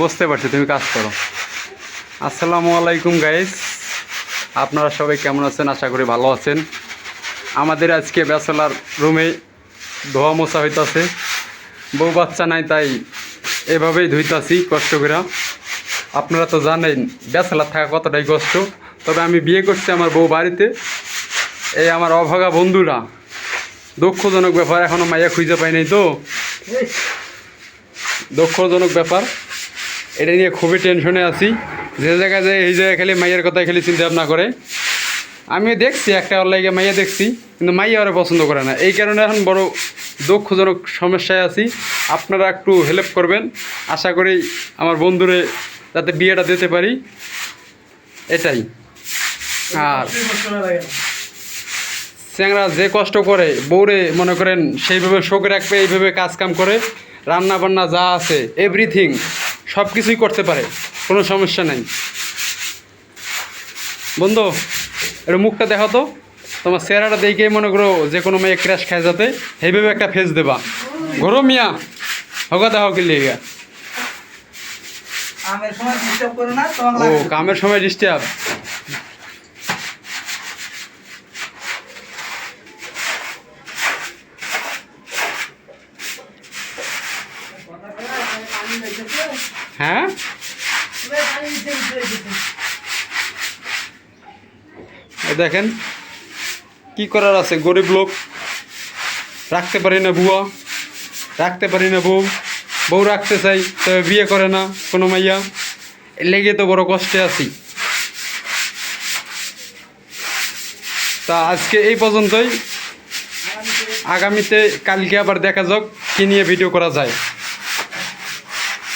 বুঝতে পারছি তুমি কাজ করো। আসসালামু আলাইকুম গাইস আপনারা সবাই কেমন আছেন? আশা করি ভালো আছেন। আমাদের আজকে ব্যাচেলার রুমে ধোয়া মোছা হইতাছে। বউ বাচ্চা নাই তাই এভাবেই ধুইতাছি কষ্ট করে আপনারা তো জানেন ব্যাচেলার থাকা কতটাই কষ্ট। তবে আমি বিয়ে করছি আমার বউ বাড়িতে। এই আমার অভাগা বন্ধুরা দুঃখজনক ব্যাপার এখনও মাইয়া খুঁজে পাই নাই তো। দুঃখজনক ব্যাপার। এটা নিয়ে খুবই টেনশনে আছি। যে জায়গায় যায় এই জায়গায় খালি মাইয়ের কথা খালি চিন্তা ভাবনা করে। আমি দেখছি একটা অনলাইনে মাইয়া দেখছি, কিন্তু মাইয়া ওরা পছন্দ করে না। এই কারণে এখন বড় দুঃখজনক সমস্যায় আছি। আপনারা একটু হেল্প করবেন। আশা করি আমার বন্ধুরে যাতে বিয়েটা দিতে পারি। এটাই। আর চ্যাংরা যে কষ্ট করে, বউরে মনে করেন সেইভাবে শোক রাখবে, এইভাবে কাজ কাম করে রান্না বান্না যা আছে এভরিথিং সব কিছুই করতে পারে কোনো সমস্যা নাই। বন্ধু একটু মুখটা দেখো তো। তোমার চেহারাটা দেখে মনে করো যে কোনো মেয়ে ক্র্যাশ খায় যাতে সেইভাবে একটা ফেস দেবা। ঘরো মিয়া হগা দেখো কি লিগা। আমের সময় ডিস্টার্ব করো না তোমার ও কামের সময় ডিস্টার্ব হ্যাঁ? দেখেন, কি করার আছে? গরিব লোক, রাখতে পারি না বুয়া, রাখতে পারি না বউ বউ রাখতে চাই, তবে বিয়ে করে না কোনো মাইয়া। লেগে তো বড় কষ্টে আছি। তা আজকে এই পর্যন্তই। আগামীতে, কালকে আবার দেখা যাক কি নিয়ে ভিডিও করা যায়।